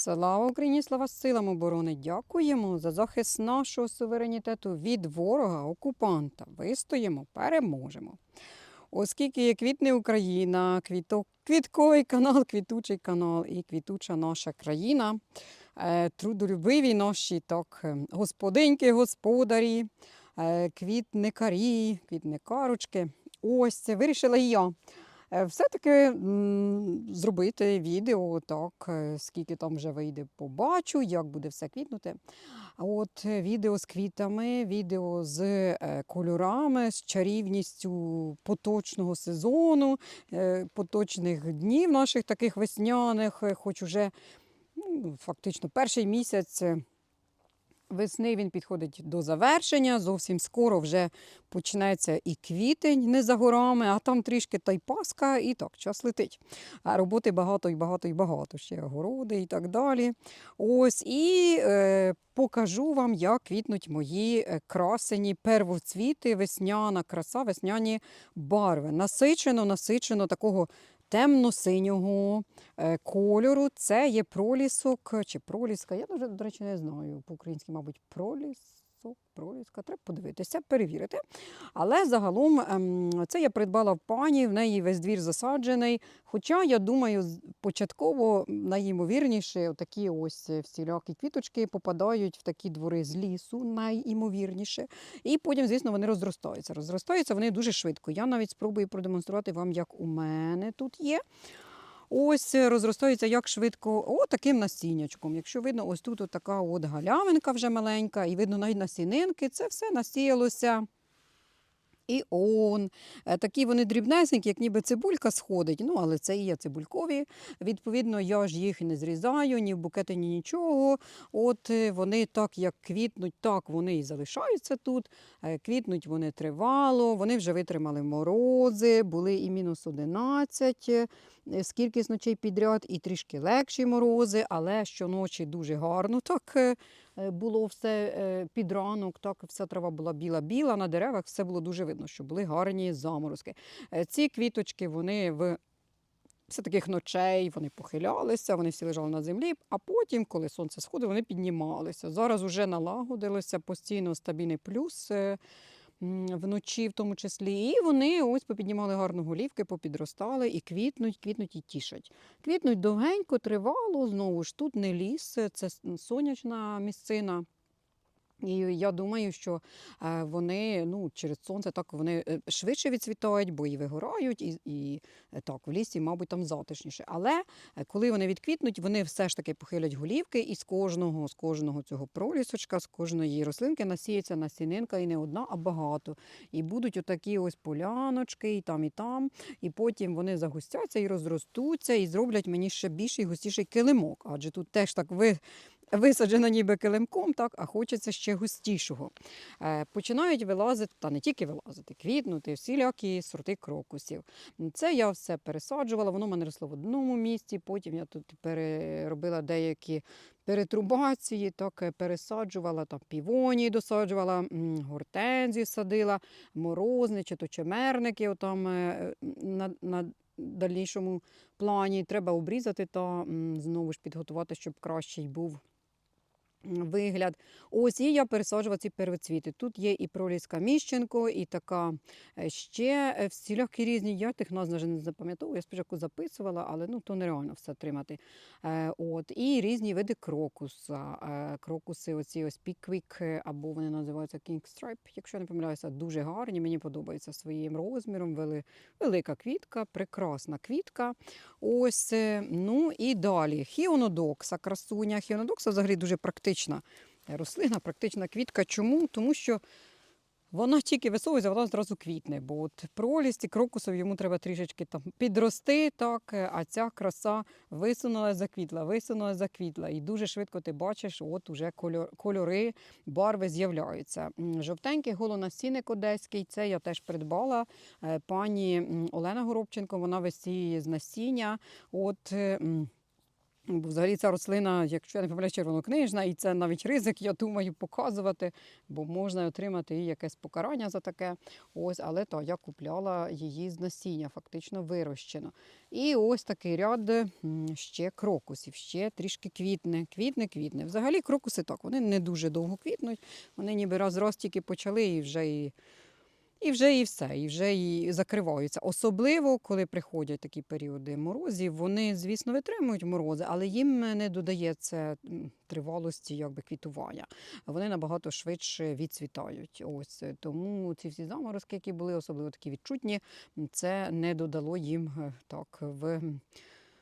Слава Україні, слава силам оборони! Дякуємо за захист нашого суверенітету від ворога, окупанта. Вистоїмо, переможемо. Оскільки є квітне Україна, квіто, квітковий канал, квітучий канал і квітуча наша країна, е, трудолюбиві наші так, е, господиньки, господарі, е, квітникарі, квітникарочки. Ось це вирішила і я. Е, Все-таки зробити відео, так, е, скільки там вже вийде, побачу, як буде все квітнути. От е, відео з квітами, відео з кольорами, з чарівністю поточного сезону, поточних днів наших таких весняних, хоч уже ну, фактично перший місяць. Весни він підходить до завершення. Зовсім скоро вже почнеться і квітень не за горами, а там трішки та й Пасха, і так, час летить. А роботи багато і багато і багато. Ще городи і так далі. Ось і е, покажу вам, як квітнуть мої е, красені первоцвіти, весняна краса, весняні барви. Насичено, насичено такого темно-синього е, кольору. Це є пролісок чи проліска. Я дуже, до речі, не знаю. По-українськи, мабуть, пролісок, проліска. Треба подивитися, перевірити. Але загалом ем, це я придбала в пані, в неї весь двір засаджений. Хоча, я думаю, початково найімовірніше такі ось всілякі квіточки попадають в такі двори з лісу, найімовірніше. І потім, звісно, вони розростаються. Розростаються вони дуже швидко. Я навіть спробую продемонструвати вам, як у мене тут є. Ось е, розростаються як швидко, о, таким насіннячком. Якщо видно, ось тут от така от галявинка вже маленька, і видно навіть насінинки, це все насіялося. І он, Е, такі вони дрібнесенькі, як ніби цибулька сходить. Ну, але це і є цибулькові. Відповідно, я ж їх не зрізаю, ні в букети, ні нічого. От е, вони так, як квітнуть, так вони і залишаються тут. Квітнуть вони тривало, вони вже витримали морози, були і мінус 11, е, скільки з ночей підряд, і трішки легші морози, але щоночі дуже гарно так е, е, було все е, під ранок, так вся трава була біла-біла, на деревах все було дуже видно, що були гарні заморозки. Е, Ці квіточки вони в все таких ночей вони похилялися, вони всі лежали на землі, а потім, коли сонце сходило, вони піднімалися. Зараз вже налагодилося постійно стабільний плюс. Вночі, в тому числі, і вони ось попіднімали гарно голівки, попідростали і квітнуть, квітнуть і тішать. Квітнуть довгенько, тривало, знову ж тут не ліс, це сонячна місцина. І я думаю, що е, вони ну, через сонце так вони е, швидше відцвітають, бо і вигорають, і, і е, так, в лісі, мабуть, там затишніше. Але коли вони відквітнуть, вони все ж таки похилять голівки, і з кожного, з кожного цього пролісочка, з кожної рослинки насіється насінинка і не одна, а багато. І будуть отакі ось поляночки, і там, і там. І потім вони загустяться і розростуться, і зроблять мені ще більший густіший килимок. Адже тут теж так ви висаджено ніби килимком, так, а хочеться ще густішого. Е, починають вилазити, та не тільки вилазити, квітнути, всілякі сорти крокусів. Це я все пересаджувала, воно в мене росло в одному місці, потім я тут переробила деякі перетрубації, так е, пересаджувала, там півонії досаджувала, гортензію садила, морозни чи то чемерники отам, е, на, на дальнішому плані. Треба обрізати та знову ж підготувати, щоб кращий був вигляд. Ось і я пересаджувала ці первоцвіти. Тут є і проліска Міщенко, і така е, ще е, всілякі різні. Я тих назв вже не запам'ятовую. Я спочатку записувала, але ну то нереально все тримати. Е, От і різні види крокуса. Крокуси, оці ось піквік, або вони називаються King Stripe, якщо я не помиляюся, дуже гарні. Мені подобаються своїм розміром. Вели, велика квітка, прекрасна квітка. Ось, ну і далі. Хіонодокса, красуня. Хіонодокса взагалі дуже практична рослина, практична квітка. Чому? Тому що вона тільки висовується, вона зразу квітне, бо от пролісті крокусов йому треба трішечки там підрости, так, е, а ця краса висунула, заквітла, висунула, заквітла. І дуже швидко ти бачиш, от уже кольор, кольори, барви з'являються. Жовтенький голонастінник одеський, це я теж придбала. Е, Пані Олена Горобченко, вона висіє з насіння. От, е, Бо взагалі ця рослина, якщо я не помиляю, червонокнижна, і це навіть ризик, я думаю, показувати, бо можна отримати і якесь покарання за таке. Ось, але то я купляла її з насіння, фактично вирощено. І ось такий ряд ще крокусів, ще трішки квітне, квітне, квітне. Взагалі крокуси так, вони не дуже довго квітнуть, вони ніби раз раз тільки почали і вже і. І вже і все, і вже і закриваються. Особливо, коли приходять такі періоди морозів, вони, звісно, витримують морози, але їм не додається тривалості якби, квітування. Вони набагато швидше відцвітають. Ось е, тому ці всі заморозки, які були, особливо такі відчутні, це не додало їм е, так в.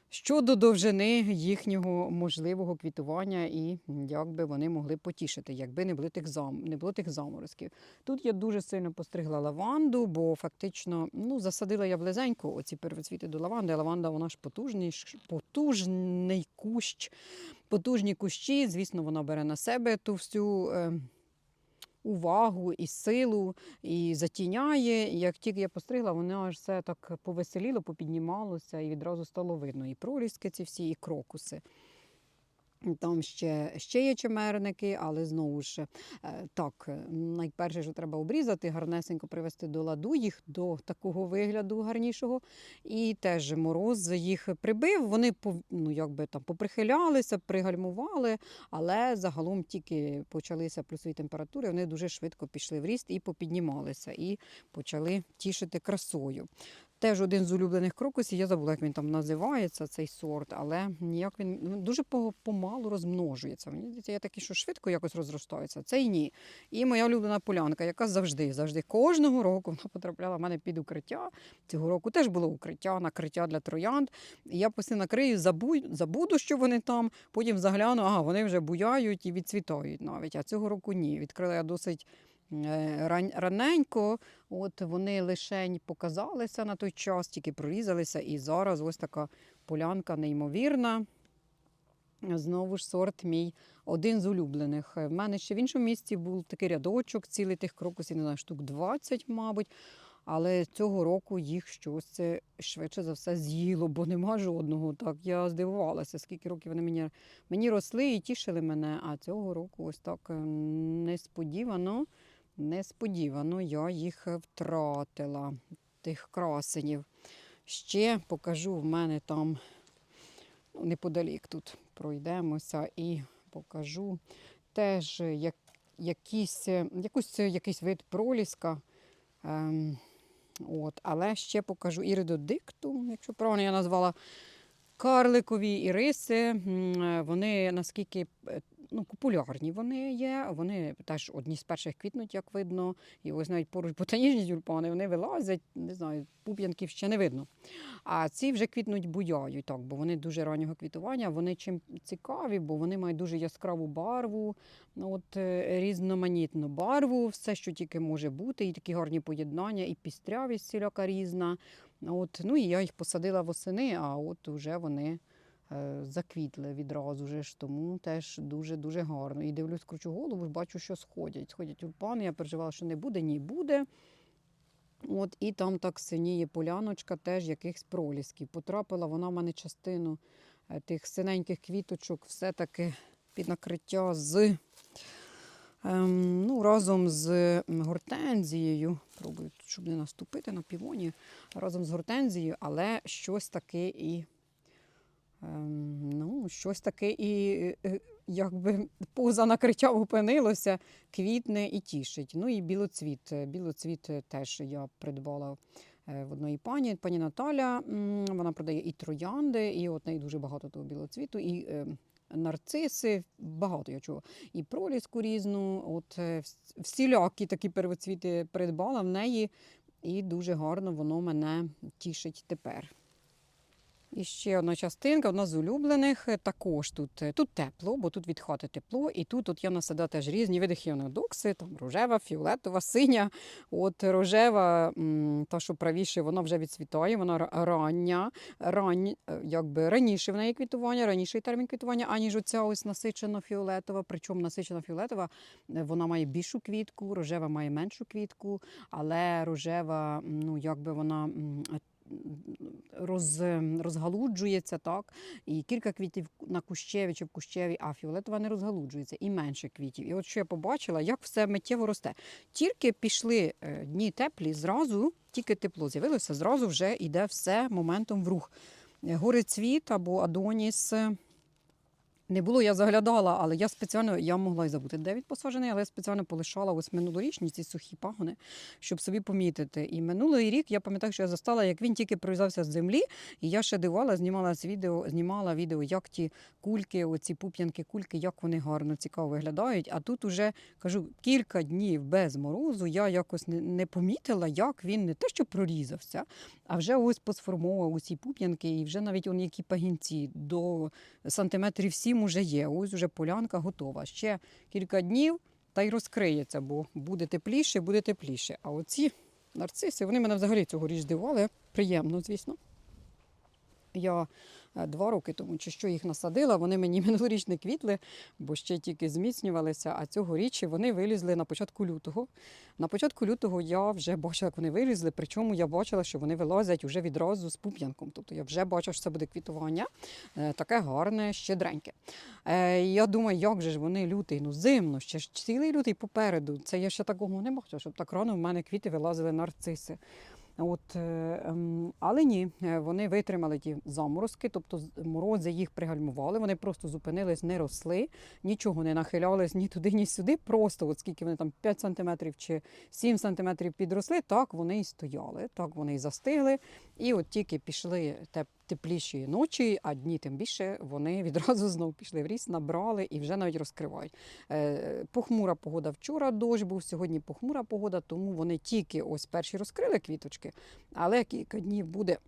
Щодо довжини їхнього можливого квітування і як би вони могли потішити, якби не було тих зам... не було тих заморозків. Тут я дуже сильно постригла лаванду, бо фактично ну, засадила я близенько оці первоцвіти до лаванди. Лаванда вона ж потужний, потужний кущ, потужні кущі. Звісно, вона бере на себе ту всю. Увагу і силу, і затіняє. Як тільки я постригла, воно аж все так повеселіло, попіднімалося, і відразу стало видно і проліски ці всі, і крокуси. Там ще, ще є чимерники, але знову ж е, так, е, найперше, що треба обрізати, гарнесенько привести до ладу їх до такого вигляду гарнішого. І теж мороз їх прибив. Вони ну, якби там поприхилялися, пригальмували, але загалом тільки почалися плюсові температури, вони дуже швидко пішли в ріст і попіднімалися, і почали тішити красою. Теж один з улюблених крокусів, я забула, як він там називається, цей сорт, але ніяк він ну, дуже помалу розмножується. Мені здається, є такі, що швидко якось розростаються. Цей ні. І моя улюблена полянка, яка завжди, завжди кожного року вона потрапляла в мене під укриття. Цього року теж було укриття, накриття для троянд. Я постійно накрию, забуду, що вони там, потім загляну, ага, вони вже буяють і відцвітають навіть. А цього року ні. Відкрила я досить раненько. От вони лишень показалися на той час, тільки прорізалися, і зараз ось така полянка неймовірна. Знову ж сорт мій один з улюблених. В мене ще в іншому місці був такий рядочок, цілий тих крокусів, не знаю, штук 20, мабуть. Але цього року їх щось е, швидше за все з'їло, бо нема жодного. Так я здивувалася, скільки років вони мені, мені росли і тішили мене. А цього року ось так е, несподівано, несподівано я їх втратила, тих красенів. Ще покажу в мене там ну, неподалік тут пройдемося і покажу теж як, якісь, якусь, якийсь вид проліска. Ем, от, але ще покажу іридодикту, якщо правильно я назвала. Карликові іриси, е, вони наскільки е, ну, популярні вони є. Вони теж одні з перших квітнуть, як видно. І ось навіть поруч ботанічні тюльпани, вони вилазять, не знаю, пуп'янків ще не видно. А ці вже квітнуть буяють, так, бо вони дуже раннього квітування. Вони чим цікаві, бо вони мають дуже яскраву барву, ну, от, е, різноманітну барву, все, що тільки може бути, і такі гарні поєднання, і пістрявість всіляка різна. От, ну і я їх посадила восени, а от уже вони заквітли відразу ж, тому теж дуже-дуже гарно. І дивлюсь, кручу голову, бачу, що сходять. Сходять тюльпани, я переживала, що не буде, ні буде. От, і там так синіє поляночка, теж якихось пролісків. Потрапила вона в мене частину е, тих синеньких квіточок, все-таки під накриття з ем, ну, разом з гортензією. Пробую, щоб не наступити на півоні, разом з гортензією, але щось таке і. Ем, ну, щось таке і е, якби поза накриттям опинилося, квітне і тішить. Ну і білоцвіт. Е, Білоцвіт е, теж я придбала в одної пані, пані Наталя. Вона продає і троянди, і от неї дуже багато того білоцвіту, і нарциси, багато я чого. І проліску різну. От всілякі такі первоцвіти придбала в неї, і дуже гарно воно мене тішить тепер. І ще одна частинка, одна з улюблених. е, Також тут, е, тут тепло, бо тут від хати тепло. І тут от я насадила теж різні види хіонодокси, там рожева, фіолетова, синя. От рожева, та, що правіше, вона вже відцвітає, вона рання, рань, е, якби раніше в неї квітування, раніший термін квітування, аніж оця ось насичена фіолетова. Причому насичена фіолетова вона має більшу квітку, рожева має меншу квітку, але рожева, ну якби вона роз, розгалуджується, так, і кілька квітів на кущеві чи в кущеві, а фіолетова не розгалуджується, і менше квітів. І от що я побачила, як все миттєво росте. Тільки пішли е, дні теплі, зразу, тільки тепло з'явилося, зразу вже йде все моментом в рух. Е, Горицвіт або Адоніс. Не було, я заглядала, але я спеціально я могла й забути, він посаджений, але я спеціально полишала ось минулорічні ці сухі пагони, щоб собі помітити. І минулий рік я пам'ятаю, що я застала, як він тільки прорізався з землі, і я ще дивала, знімала з відео, знімала відео, як ті кульки, оці пуп'янки, кульки, як вони гарно цікаво виглядають. А тут уже кажу, кілька днів без морозу я якось не помітила, як він не те, що прорізався, а вже ось посформовував усі пуп'янки, і вже навіть он які пагінці до сантиметрів сім уже є. Ось уже полянка готова. Ще кілька днів та й розкриється, бо буде тепліше, буде тепліше. А оці нарциси, вони мене взагалі цьогоріч здивували. Приємно, звісно. Я е, два роки тому чи що їх насадила, вони мені минулоріч не квітли, бо ще тільки зміцнювалися, а цьогоріч вони вилізли на початку лютого. На початку лютого я вже бачила, як вони вилізли, причому я бачила, що вони вилазять уже відразу з пуп'янком. Тобто я вже бачила, що це буде квітування, е, таке гарне, щедреньке. Е, Я думаю, як же ж вони лютий, ну зимно, ще ж цілий лютий попереду. Це я ще такого не бачила, щоб так рано в мене квіти вилазили нарциси. От, е, ем, але ні, е, вони витримали ті заморозки, тобто морози їх пригальмували, вони просто зупинились, не росли, нічого не нахилялись ні туди, ні сюди. Просто от скільки вони там 5 сантиметрів чи 7 сантиметрів підросли, так вони і стояли, так вони і застигли. І от тільки пішли теп- тепліші ночі, а дні тим більше вони відразу знов пішли в ріс, набрали і вже навіть розкривають. Е, Похмура погода вчора, дощ був, сьогодні похмура погода, тому вони тільки ось перші розкрили квіточки, але кілька днів буде.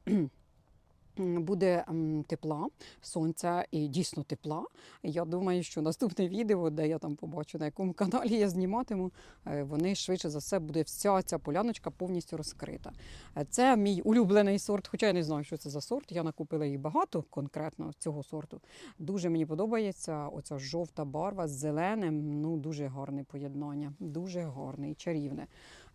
Буде тепла, сонця і дійсно тепла. Я думаю, що наступне відео, де я там побачу, на якому каналі я зніматиму, е, вони швидше за все буде вся ця поляночка повністю розкрита. Е, Це мій улюблений сорт, хоча я не знаю, що це за сорт. Я накупила їх багато конкретно цього сорту. Дуже мені подобається оця жовта барва з зеленим. Ну, дуже гарне поєднання, дуже гарне і чарівне.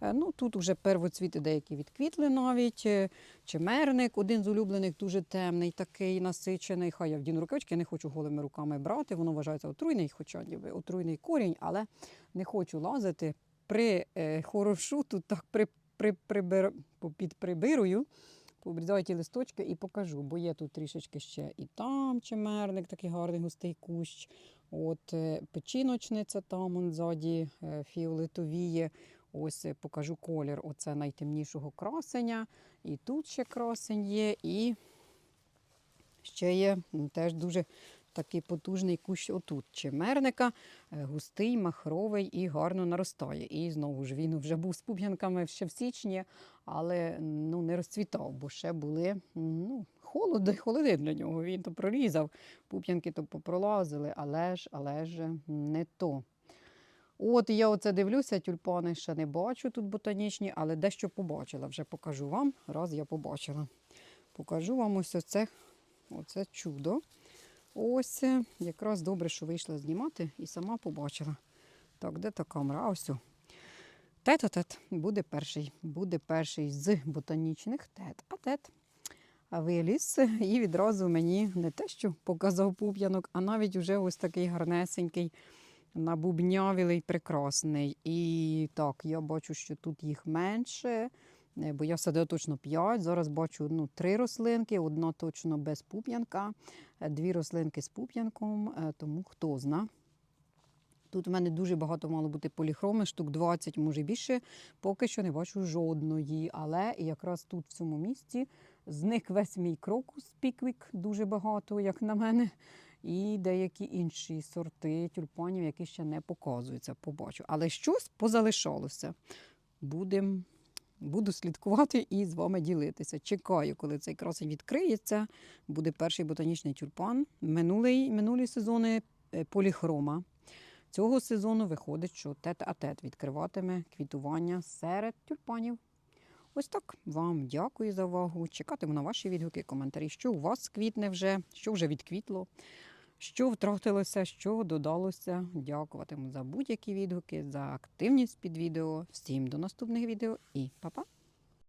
Е, Ну, тут вже первоцвіти деякі відквітли навіть. е, Чемерник, один з улюблених, дуже темний, такий насичений. Хай я вдіну рукавички, я не хочу голими руками брати. Воно вважається отруйний, хоча ніби отруйний корінь, але не хочу лазити. При е, хорошу тут так при, при, прибир, підприбирую, пообрізаю ті листочки і покажу, бо є тут трішечки ще і там чемерник, такий гарний густий кущ. От е, печіночниця там он ззаді фіолетовіє. Ось е, покажу колір оце найтемнішого красеня. І тут ще красень є, і ще є теж дуже такий потужний кущ отут чемерника, е, густий, махровий і гарно наростає. І знову ж він вже був з пуп'янками ще в січні, але ну, не розцвітав, бо ще були ну, холоди, холоди для нього. Він то прорізав, пуп'янки то попролазили, але ж, але ж не то. От я оце дивлюся, тюльпани ще не бачу тут ботанічні, але дещо побачила. Вже покажу вам, раз я побачила. Покажу вам ось оце, оце чудо. Ось е, якраз добре, що вийшла знімати і сама побачила. Так, де та камера? А ось. о. Тет-а-тет буде перший. Буде перший з ботанічних тет. А тет виліз і відразу мені не те, що показав пуп'янок, а навіть уже ось такий гарнесенький набубнявілий, прекрасний. І так, я бачу, що тут їх менше, е, бо я садила точно 5. Зараз бачу ну, три рослинки, одна точно без пуп'янка, е, дві рослинки з пуп'янком, е, тому хто зна. Тут в мене дуже багато мало бути поліхроми, штук 20, може більше. Поки що не бачу жодної. Але якраз тут, в цьому місці, зник весь мій крокус піквік, дуже багато, як на мене. І деякі інші сорти тюльпанів, які ще не показуються, побачу. Але щось позалишалося. Будем, буду слідкувати і з вами ділитися. Чекаю, коли цей красень відкриється. Буде перший ботанічний тюльпан. Минулий, минулі сезони е, поліхрома. Цього сезону виходить, що тет-а-тет відкриватиме квітування серед тюльпанів. Ось так вам дякую за увагу. Чекатиму на ваші відгуки, коментарі, що у вас квітне вже, що вже відквітло, що втратилося, що додалося. Дякуватиму за будь-які відгуки, за активність під відео. Всім до наступних відео і па-па!